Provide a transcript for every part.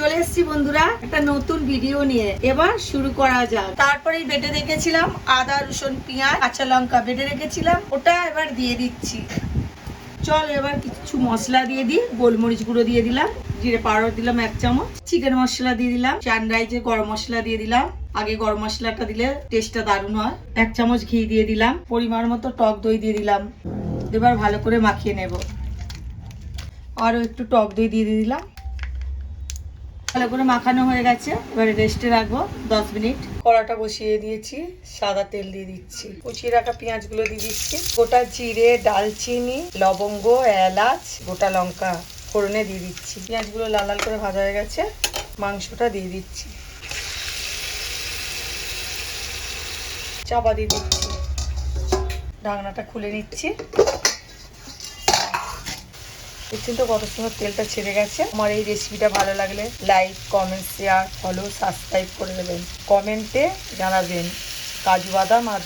চলে এসেছি বন্ধুরা, একটা নতুন ভিডিও নিয়ে। এবার শুরু করা যাক। তারপরেই বেটে রেখেছিলাম আদা, রসুন, পেঁয়াজ, কাঁচা লঙ্কা বেটে রেখেছিলাম। ওটা এবার দিয়ে দিচ্ছি। চল এবার কিছু মশলা দিয়ে দিই। গোলমরিচ গুঁড়ো দিয়ে দিলাম। জিরে পাউডার দিলাম এক চামচ। চিকেন মশলা দিয়ে দিলাম। চান রাইজে গরম মশলা দিয়ে দিলাম। আগে গরম মশলাটা দিলে টেস্টটা দারুণ হয়। এক চামচ ঘি দিয়ে দিলাম। পরিমাণ মতো টক দই দিয়ে দিলাম। এবার ভালো করে মাখিয়ে নেব। আরও একটু টক দই দিয়ে দিয়ে দিলাম। ভালো করে মাখানো হয়ে গেছে। এবারে রেস্টে রাখব, দশ মিনিট। কড়াটা বসিয়ে দিয়েছি, সাদা তেল দিয়ে দিচ্ছি। কুচিয়ে রাখা পেঁয়াজগুলো দিয়ে দিচ্ছি। গোটা জিরে, ডালচিনি, লবঙ্গ, এলাচ, গোটা লঙ্কা ফোড়নে দিয়ে দিচ্ছি। পেঁয়াজগুলো লাল লাল করে ভাজা হয়ে গেছে, মাংসটা দিয়ে দিচ্ছি। চাপা দিয়ে দিচ্ছি। ঢাকনাটা খুলে নিচ্ছি। দেখছেন তো কত সুন্দর তেলটা ছেড়ে গেছে। আমার এই রেসিপিটা ভালো লাগলে like comment share follow subscribe করে দেবেন। কমেন্টে জানাবেন, কাজু বাদাম আর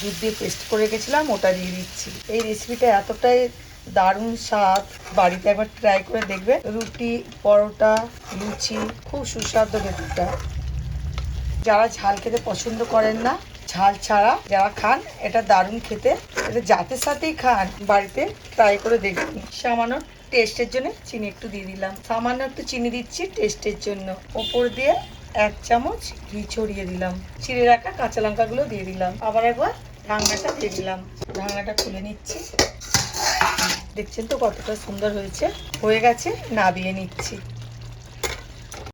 দুধ দিয়ে পেস্ট করে রেখেছিলাম, ওটা দিয়ে দিচ্ছি। এই রেসিপিটা এতটাই দারুণ স্বাদ, বাড়িতে একবার ট্রাই করে দেখবে। রুটি, পরোটা, লুচি, খুব সুস্বাদু ভেতরটা যারা ঝাল খেতে পছন্দ করেন না, ঝাল ছাড়া যারা খান, এটা দারুণ খেতে। এটা জাতের সাথেই খান, বাড়িতে ট্রাই করে দেখুন সামান্য টেস্টের জন্য চিনি একটু দিয়ে দিলাম। সামান্য একটু চিনি দিচ্ছি টেস্টের জন্য। ওপর দিয়ে এক চামচ ঘি ছড়িয়ে দিলাম। চিড়ে রাখা কাঁচা লঙ্কাগুলো দিয়ে দিলাম। আবার একবার ঢাকনাটা দিয়ে দিলাম। ঢাকনাটা খুলে নিচ্ছি। দেখছেন তো কতটা সুন্দর হয়েছে? হয়ে গেছে, নাবিয়ে নিচ্ছি।